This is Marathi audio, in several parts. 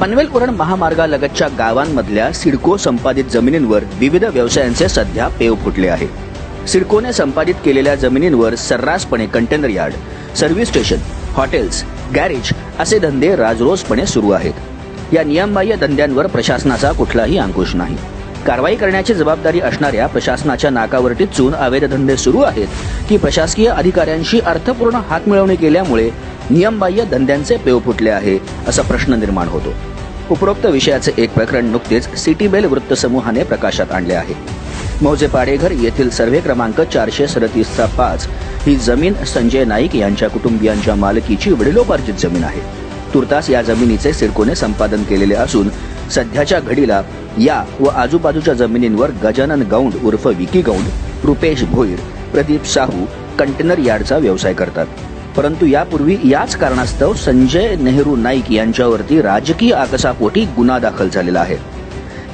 पनवेल उरण महामार्गालगतच्या गावांमधल्या सिडको संपादित जमिनींवर विविध व्यवसायांचे सध्या पेव फुटले आहे. सिडकोने संपादित केलेल्या जमिनींवर सर्रासपणे container yard service station hotels garage असे धंदे राजरोसपणे सुरू आहेत. या नियमबाह्य धंद्यांवर प्रशासनाचा कुठलाही अंकुश नाही. कारवाई करण्याची जबाबदारी असणाऱ्या प्रशासनाच्या नाकावर टिचून अवैध धंदे सुरू आहेत की प्रशासकीय अधिकाऱ्यांशी अर्थपूर्ण हातमिळवणी केल्यामुळे नियमबाह्य धंद्यांचे पेव फुटले आहे असा प्रश्न निर्माण होतो. उपरोक्त विषयाचे एक प्रकरण नुकतेच सिटी बेल वृत्तसमूहाने प्रकाशात आणले आहे. मौजे पाडेघर येथील सर्व्हे क्रमांक चारशे सदतीसचा पाच ही जमीन संजय नाईक यांच्या कुटुंबियांच्या मालकीची वडिलोपार्जित जमीन आहे. तुर्तास या जमिनीचे सिडकोने संपादन केलेले असून सध्याच्या घडीला या व आजूबाजूच्या जमिनींवर गजानन गौंड उर्फ विकी गौंड रुपेश भोईर प्रदीप साहू कंटेनर यार्डचा व्यवसाय करतात. परंतु यापूर्वी याच कारणास्तव संजय नेहरू नाईक यांच्यावरती राजकीय आकसापोटी गुन्हा दाखल झालेला आहे.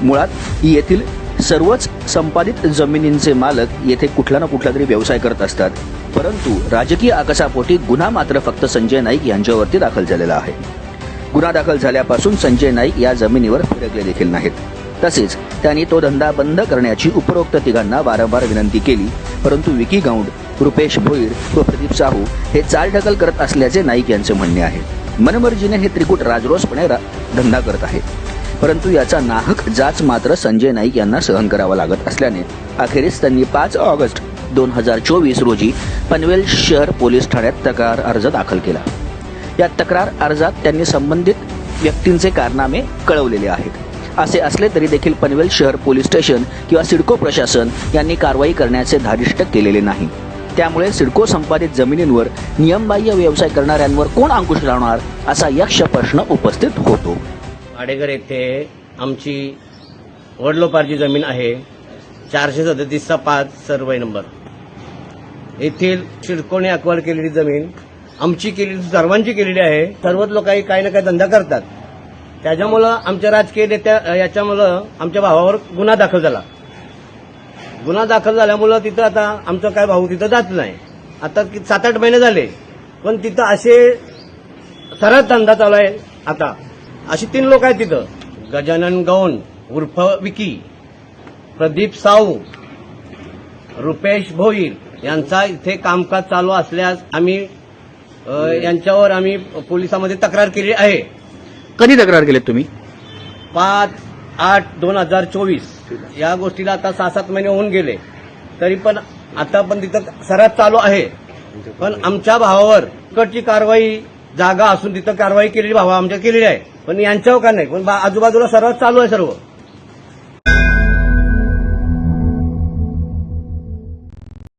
मुळात येथील सर्वच संपादित जमिनींचे मालक येथे कुठला ना कुठला तरी व्यवसाय करत असतात. परंतु राजकीय आकसापोटी गुन्हा मात्र फक्त संजय नाईक यांच्यावरती दाखल झालेला आहे. गुन्हा दाखल झाल्यापासून संजय नाईक या जमिनीवर फिरकले देखील नाहीत. तसेच त्यांनी तो धंदा बंद करण्याची उपरोक्त तिघांना वारंवार विनंती केली. परंतु विकी गौंड रुपेश भोईर व प्रदीप साहू हे चालढकल करत असल्याचे नाईक यांचे म्हणणे आहे. मनमर्जीने हे त्रिकूट राजरोसपणे रा- धंदा करत आहे. परंतु याचा नाहक जाच मात्र संजय नाईक यांना सहन करावा लागत असल्याने अखेरीस त्यांनी पाच ऑगस्ट दोन हजार चोवीस रोजी पनवेल शहर पोलीस ठाण्यात तक्रार अर्ज दाखल केला. या तक्रार अर्जात त्यांनी संबंधित व्यक्तींचे कारनामे कळवलेले आहेत. असे असले तरी देखील पनवेल शहर पोलीस स्टेशन किंवा सिडको प्रशासन यांनी कारवाई करण्याचे धारिष्ट केलेले नाही. त्यामुळे सिडको संपादित जमिनींवर नियमबाह्य व्यवसाय करणाऱ्यांवर कोण अंकुश लावणार असा यक्ष प्रश्न उपस्थित होतो. आडेगर येथे आमची वडलोपारची जमीन आहे. चारशे सदतीसचा पाच सर्वे नंबर. येथील सिडकोने अक्वायर केलेली जमीन आमची केलेली सर्वांची केलेली आहे. सर्वच लोक काही काही ना काही धंदा करतात. त्याच्यामुळं आमच्या राजकीय नेत्या याच्यामुळं आमच्या भावावर गुन्हा दाखल झाला. गुन्हा दाखल झाल्यामुळं तिथं आता आमचा काय भाऊ तिथं जात नाही. आता सात आठ महिने झाले पण तिथं असे सरळ धंदा चालू आहे आता. अशी तीन लोक आहेत तिथं. गजानन गौन उर्फ विकी प्रदीप साऊ रुपेश भोईर यांचा इथे कामकाज चालू असल्यास आम्ही यांच्यावर आम्ही पोलिसांमध्ये तक्रार केली आहे. कधी तक्रार केलीत तुम्ही? पाच आठ दोन हजार चोवीस. या गोष्टीला आता सहा सात महिने होऊन गेले. तरी पण आता पण तिथं सरात चालू आहे. पण आमच्या भावावर कटची कारवाई जागा असून तिथं कारवाई केलेली भावा आमच्या केलेली आहे. पण यांच्यावर का नाही? पण बा- आजूबाजूला सर्वात चालू आहे सर्व.